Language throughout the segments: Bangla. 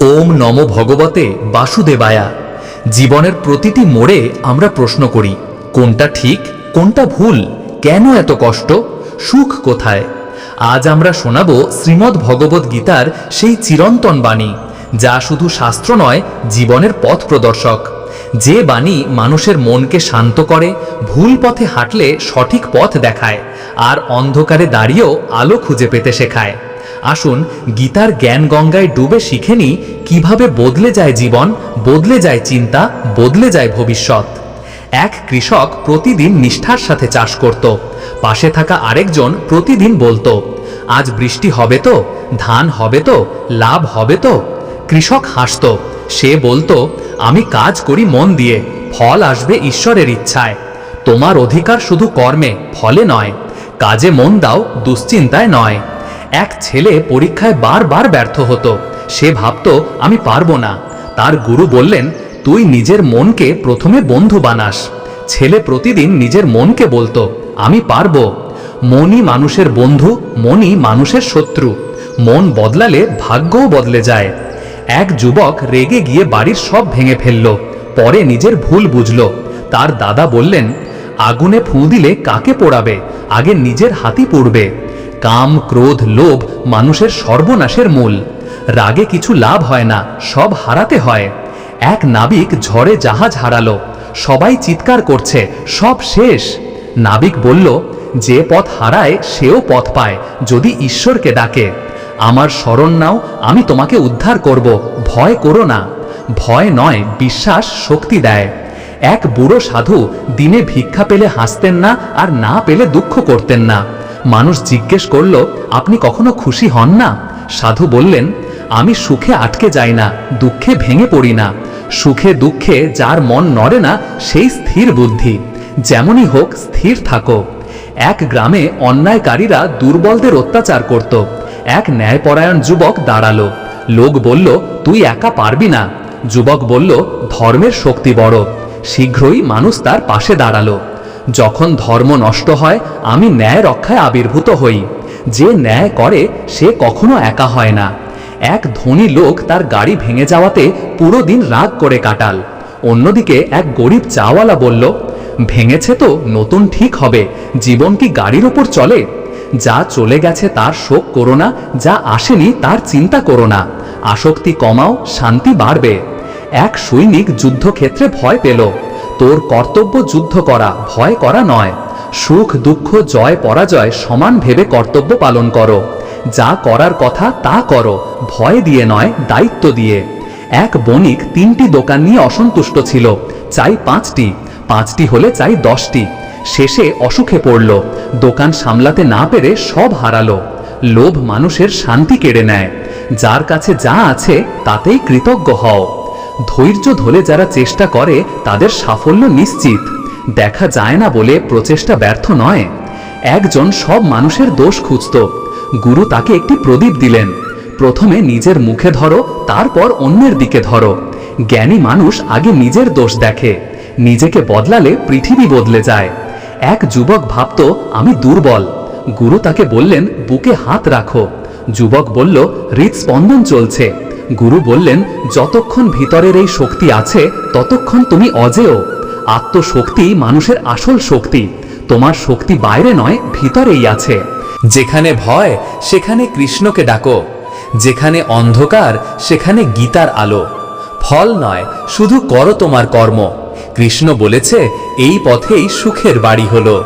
ওম নম ভগবতে বাসুদেবায়া। জীবনের প্রতিটি মোড়ে আমরা প্রশ্ন করি, কোনটা ঠিক, কোনটা ভুল, কেন এত কষ্ট, সুখ কোথায়? আজ আমরা শোনাব শ্রীমদ্ ভগবত গীতার সেই চিরন্তন বাণী, যা শুধু শাস্ত্র নয়, জীবনের পথ প্রদর্শক। যে বাণী মানুষের মনকে শান্ত করে, ভুল পথে হাঁটলে সঠিক পথ দেখায়, আর অন্ধকারে দাঁড়িয়েও আলো খুঁজে পেতে শেখায়। আসুন, গীতার জ্ঞান গঙ্গায় ডুবে শিখে নিই, কীভাবে বদলে যায় জীবন, বদলে যায় চিন্তা, বদলে যায় ভবিষ্যৎ। এক কৃষক প্রতিদিন নিষ্ঠার সাথে চাষ করত। পাশে থাকা আরেকজন প্রতিদিন বলতো, আজ বৃষ্টি হবে তো, ধান হবে তো, লাভ হবে তো। কৃষক হাসত, সে বলতো, আমি কাজ করি মন দিয়ে, ফল আসবে ঈশ্বরের ইচ্ছায়। তোমার অধিকার শুধু কর্মে, ফলে নয়। কাজে মন দাও, দুশ্চিন্তায় নয়। এক ছেলে পরীক্ষায় বারবার ব্যর্থ হতো। সে ভাবত, আমি পারব না। তার গুরু বললেন, তুই নিজের মনকে প্রথমে বন্ধু বানাস। ছেলে প্রতিদিন নিজের মনকে বলতো, আমি পারব। মনই মানুষের বন্ধু, মনই মানুষের শত্রু। মন বদলালে ভাগ্যও বদলে যায়। এক যুবক রেগে গিয়ে বাড়ির সব ভেঙে ফেলল, পরে নিজের ভুল বুঝল। তার দাদা বললেন, আগুনে ফুঁ দিলে কাকে পোড়াবে? আগে নিজের হাতি পুড়বে। কাম, ক্রোধ, লোভ মানুষের সর্বনাশের মূল। রাগে কিছু লাভ হয় না, সব হারাতে হয়। এক নাবিক ঝড়ে জাহাজ হারালো, সবাই চিৎকার করছে, সব শেষ। নাবিক বলল, যে পথ হারায়, সেও পথ পায়, যদি ঈশ্বরকে ডাকে। আমার শরণ নাও, আমি তোমাকে উদ্ধার করব, ভয় করো না। ভয় নয়, বিশ্বাস শক্তি দেয়। এক বুড়ো সাধু দিনে ভিক্ষা পেলে হাসতেন না, আর না পেলে দুঃখ করতেন না। মানুষ জিজ্ঞেস করল, আপনি কখনো খুশি হন না? সাধু বললেন, আমি সুখে আটকে যাই না, দুঃখে ভেঙে পড়ি না। সুখে দুঃখে যার মন নড়ে না, সেই স্থির বুদ্ধি। যেমনই হোক, স্থির থাকো। এক গ্রামে অন্যায়কারীরা দুর্বলদের অত্যাচার করত। এক ন্যায়পরায়ণ যুবক দাঁড়াল। লোক বলল, তুই একা পারবি না। যুবক বলল, ধর্মের শক্তি বড়। শীঘ্রই মানুষ তার পাশে দাঁড়াল। যখন ধর্ম নষ্ট হয়, আমি ন্যায় রক্ষায় আবির্ভূত হই। যে ন্যায় করে, সে কখনো একা হয় না। এক ধনী লোক তার গাড়ি ভেঙে যাওয়াতে পুরো দিন রাগ করে কাটাল। অন্যদিকে এক গরিব চাওয়ালা বলল, ভেঙেছে তো, নতুন ঠিক হবে। জীবন কি গাড়ির ওপর চলে? যা চলে গেছে তার শোক করো না, যা আসেনি তার চিন্তা করো না। আসক্তি কমাও, শান্তি বাড়বে। এক সৈনিক যুদ্ধক্ষেত্রে ভয় পেল। তোর কর্তব্য যুদ্ধ করা, ভয় করা নয়। সুখ, দুঃখ, জয়, পরাজয় সমান ভেবে কর্তব্য পালন করো। যা করার কথা তা করো, ভয় দিয়ে নয়, দায়িত্ব দিয়ে। এক বণিক তিনটি দোকান নিয়ে অসন্তুষ্ট ছিল, চাই পাঁচটি। পাঁচটি হলে চাই দশটি। শেষে অসুখে পড়ল, দোকান সামলাতে না পেরে সব হারালো। লোভ মানুষের শান্তি কেড়ে নেয়। যার কাছে যা আছে তাতেই কৃতজ্ঞ হও। ধৈর্য ধরে যারা চেষ্টা করে, তাদের সাফল্য নিশ্চিত। দেখা যায় না বলে প্রচেষ্টা ব্যর্থ নয়। একজন সব মানুষের দোষ খুঁজত। গুরু তাকে একটি প্রদীপ দিলেন। প্রথমে নিজের মুখে ধরো, তারপর অন্যের দিকে ধরো। জ্ঞানী মানুষ আগে নিজের দোষ দেখে। নিজেকে বদলালে পৃথিবী বদলে যায়। এক যুবক ভাবত, আমি দুর্বল। গুরু তাকে বললেন, বুকে হাত রাখো। যুবক বলল, হৃদস্পন্দন চলছে। গুরু বললেন, যতক্ষণ ভিতরের এই শক্তি আছে, ততক্ষণ তুমি অজেয়। আত্মশক্তি মানুষের আসল শক্তি। তোমার শক্তি বাইরে নয়, ভিতরেই আছে। যেখানে ভয়, সেখানে কৃষ্ণকে ডাকো। যেখানে অন্ধকার, সেখানে গীতার আলো। ফল নয়, শুধু করো তোমার কর্ম। কৃষ্ণ বলেছে, এই পথেই সুখের বাড়ি হলো।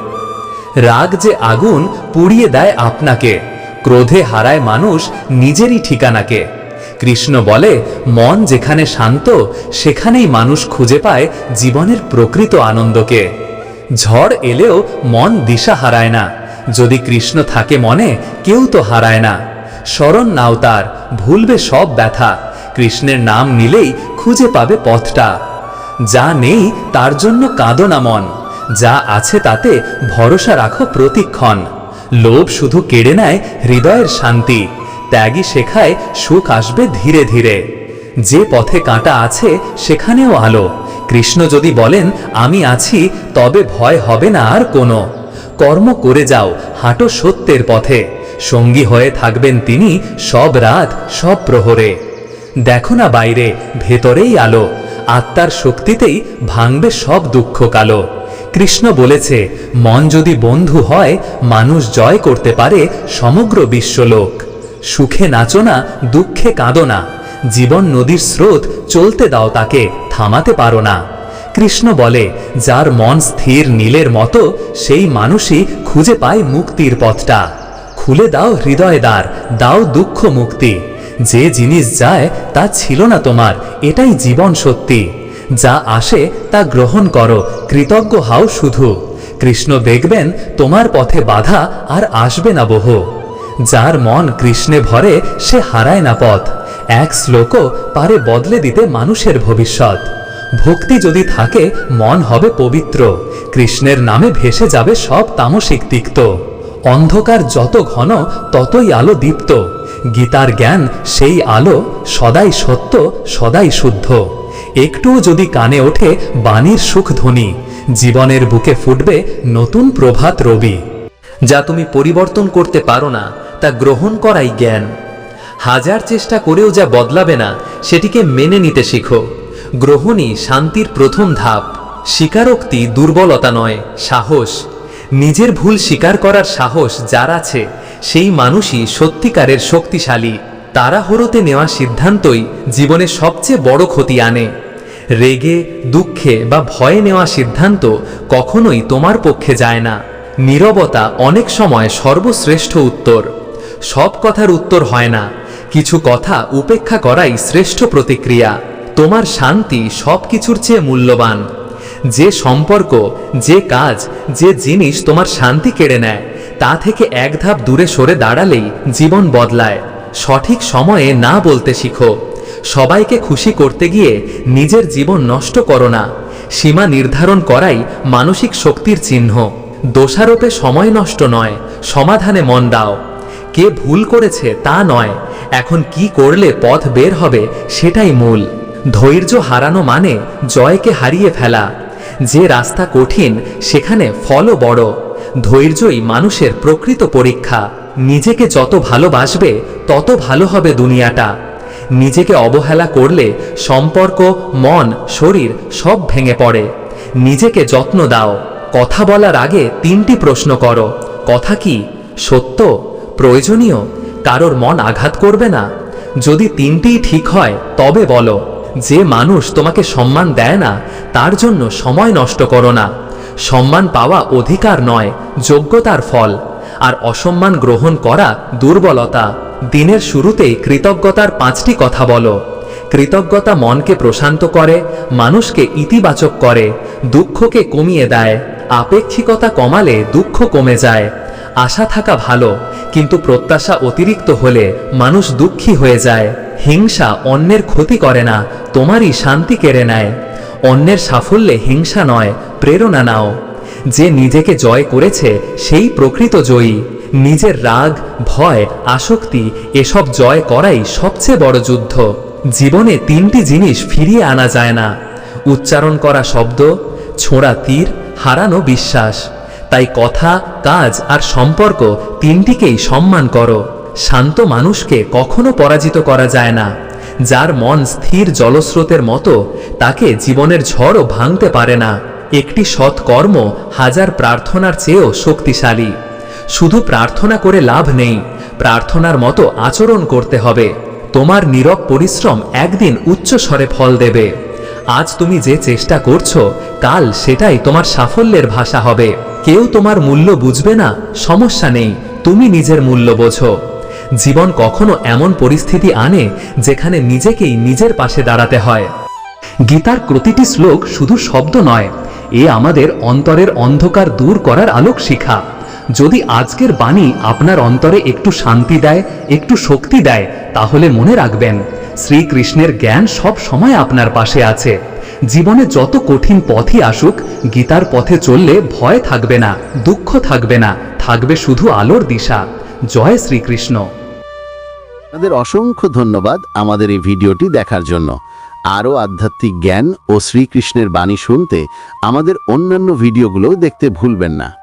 রাগ যে আগুন পুড়িয়ে দেয় আপনাকে। ক্রোধে হারায় মানুষ নিজেরই ঠিকানাকে। কৃষ্ণ বলে, মন যেখানে শান্ত, সেখানেই মানুষ খুঁজে পায় জীবনের প্রকৃত আনন্দকে। ঝড় এলেও মন দিশা হারায় না। যদি কৃষ্ণ থাকে মনে, কেউ তো হারায় না। স্মরণ নাও তার, ভুলবে সব ব্যথা। কৃষ্ণের নাম নিলেই খুঁজে পাবে পথটা। যা নেই, তার জন্য কাঁদো না মন। যা আছে তাতে ভরসা রাখো প্রতিক্ষণ। লোভ শুধু কেড়ে নেয় হৃদয়ের শান্তি। ত্যাগই শেখায় সুখ আসবে ধীরে ধীরে। যে পথে কাঁটা আছে সেখানেও আলো। কৃষ্ণ যদি বলেন, আমি আছি, তবে ভয় হবে না আর কোনো। কর্ম করে যাও, হাঁটো সত্যের পথে। সঙ্গী হয়ে থাকবেন তিনি সব রাত, সব প্রহরে। দেখো না বাইরে, ভেতরেই আলো। আত্মার শক্তিতেই ভাঙবে সব দুঃখ কালো। কৃষ্ণ বলেছে, মন যদি বন্ধু হয়, মানুষ জয় করতে পারে সমগ্র বিশ্বলোক। সুখে নাচো না, দুঃখে কাঁদো না। জীবন নদীর স্রোত, চলতে দাও তাকে, থামাতে পারো না। কৃষ্ণ বলে, যার মন স্থির নীলের মতো, সেই মানুষই খুঁজে পায় মুক্তির পথটা। খুলে দাও হৃদয় দ্বার, দাও দুঃখ মুক্তি। যে জিনিস যায়, তা ছিল না তোমার, এটাই জীবন সত্যি। যা আসে, তা গ্রহণ করো, কৃতজ্ঞ হাও শুধু। কৃষ্ণ দেখবেন, তোমার পথে বাধা আর আসবে না বহু। যার মন কৃষ্ণে ভরে, সে হারায় না পথ। এক শ্লোকও পারে বদলে দিতে মানুষের ভবিষ্যৎ। ভক্তি যদি থাকে, মন হবে পবিত্র। কৃষ্ণের নামে ভেসে যাবে সব তামসিক তিক্ত। অন্ধকার যত ঘন, ততই আলো দীপ্ত। গীতার জ্ঞান সেই আলো সদাই সত্য, সদাই শুদ্ধ। একটুও যদি কানে ওঠে, বাণীর সুখ ধ্বনি। জীবনের বুকে ফুটবে নতুন প্রভাত রবি। যা তুমি পরিবর্তন করতে পারো না, তা গ্রহণ করাই জ্ঞান। হাজার চেষ্টা করেও যা বদলাবে না, সেটিকে মেনে নিতে শিখো। গ্রহণই শান্তির প্রথম ধাপ। স্বীকারোক্তি দুর্বলতা নয়, সাহস। নিজের ভুল স্বীকার করার সাহস যার আছে, সেই মানুষই সত্যিকারের শক্তিশালী। তাড়াহুড়োতে নেওয়া সিদ্ধান্তই জীবনে সবচেয়ে বড় ক্ষতি আনে। রেগে, দুঃখে বা ভয়ে নেওয়া সিদ্ধান্ত কখনোই তোমার পক্ষে যায় না। নীরবতা অনেক সময় সর্বশ্রেষ্ঠ উত্তর। সব কথার উত্তর হয় না। কিছু কথা উপেক্ষা করাই শ্রেষ্ঠ প্রতিক্রিয়া। তোমার শান্তি সব কিছুর চেয়ে মূল্যবান। যে সম্পর্ক, যে কাজ, যে জিনিস তোমার শান্তি কেড়ে নেয়, তা থেকে এক ধাপ দূরে সরে দাঁড়ালেই জীবন বদলায়। সঠিক সময়ে না বলতে শিখো। সবাইকে খুশি করতে গিয়ে নিজের জীবন নষ্ট করো না। সীমা নির্ধারণ করাই মানসিক শক্তির চিহ্ন। দোষারোপে সময় নষ্ট নয়, সমাধানে মন দাও। কে ভুল করেছে তা নয়, এখন কি করলে পথ বের হবে সেটাই মূল। ধৈর্য হারানো মানে জয়কে হারিয়ে ফেলা। যে রাস্তা কঠিন, সেখানে ফলও বড়। ধৈর্যই মানুষের প্রকৃত পরীক্ষা। নিজেকে যত ভালোবাসবে, তত ভালো হবে দুনিয়াটা। নিজেকে অবহেলা করলে সম্পর্ক, মন, শরীর সব ভেঙে পড়ে। নিজেকে যত্ন দাও। কথা বলার আগে তিনটি প্রশ্ন করো। কথা কি সত্য, প্রয়োজনীয়, কারোর মন আঘাত করবে না? যদি তিনটিই ঠিক হয়, তবে বলো, যে মানুষ তোমাকে সম্মান দেয় না, তার জন্য সময় নষ্ট করো না। সম্মান পাওয়া অধিকার নয়, যোগ্যতার ফল। আর অসম্মান গ্রহণ করা দুর্বলতা। দিনের শুরুতেই কৃতজ্ঞতার পাঁচটি কথা বলো। কৃতজ্ঞতা মনকে প্রশান্ত করে, মানুষকে ইতিবাচক করে, দুঃখকে কমিয়ে দেয়, আপেক্ষিকতা কমালে দুঃখ কমে যায়। আশা থাকা ভালো, কিন্তু প্রত্যাশা অতিরিক্ত হলে মানুষ দুঃখী হয়ে যায়। হিংসা অন্যের ক্ষতি করে না, তোমারই শান্তি কেড়ে নেয়। অন্যের সাফল্যে হিংসা নয়, প্রেরণা নাও। যে নিজেকে জয় করেছে, সেই প্রকৃত জয়ী। নিজের রাগ, ভয়, আসক্তি, এসব জয় করাই সবচেয়ে বড় যুদ্ধ। জীবনে তিনটি জিনিস ফিরিয়ে আনা যায় না। উচ্চারণ করা শব্দ, ছোঁড়া তীর, হারানো বিশ্বাস। তাই কথা, কাজ আর সম্পর্ক তিনটিকেই সম্মান করো। শান্ত মানুষকে কখনো পরাজিত করা যায় না। যার মন স্থির জলস্রোতের মতো, তাকে জীবনের ঝড়ও ভাঙতে পারে না। একটি সৎ কর্ম হাজার প্রার্থনার চেয়েও শক্তিশালী। শুধু প্রার্থনা করে লাভ নেই, প্রার্থনার মতো আচরণ করতে হবে। তোমার নীরব পরিশ্রম একদিন উচ্চ স্বরে ফল দেবে। আজ তুমি যে চেষ্টা করছ, কাল সেটাই তোমার সাফল্যের ভাষা হবে। কেউ তোমার মূল্য বুঝবে না, সমস্যা নেই, তুমি নিজের মূল্য বোঝো। জীবন কখনো এমন পরিস্থিতি আনে, যেখানে নিজেকেই নিজের পাশে দাঁড়াতে হয়। গীতার প্রতিটি শ্লোক শুধু শব্দ নয়, এ আমাদের অন্তরের অন্ধকার দূর করার আলোক শিখা যদি আজকের বাণী আপনার অন্তরে একটু শান্তি দেয়, একটু শক্তি দেয়, তাহলে মনে রাখবেন, শ্রীকৃষ্ণের জ্ঞান সব সময় আপনার পাশে আছে। জীবনে যত কঠিন পথই আসুক, গীতার পথে চললে ভয় থাকবে না, দুঃখ থাকবে না, থাকবে শুধু আলোর দিশা। জয় শ্রীকৃষ্ণ। আপনাদের অসংখ্য ধন্যবাদ আমাদের এই ভিডিওটি দেখার জন্য। আরও আধ্যাত্মিক জ্ঞান ও শ্রীকৃষ্ণের বাণী শুনতে আমাদের অন্যান্য ভিডিওগুলোও দেখতে ভুলবেন না।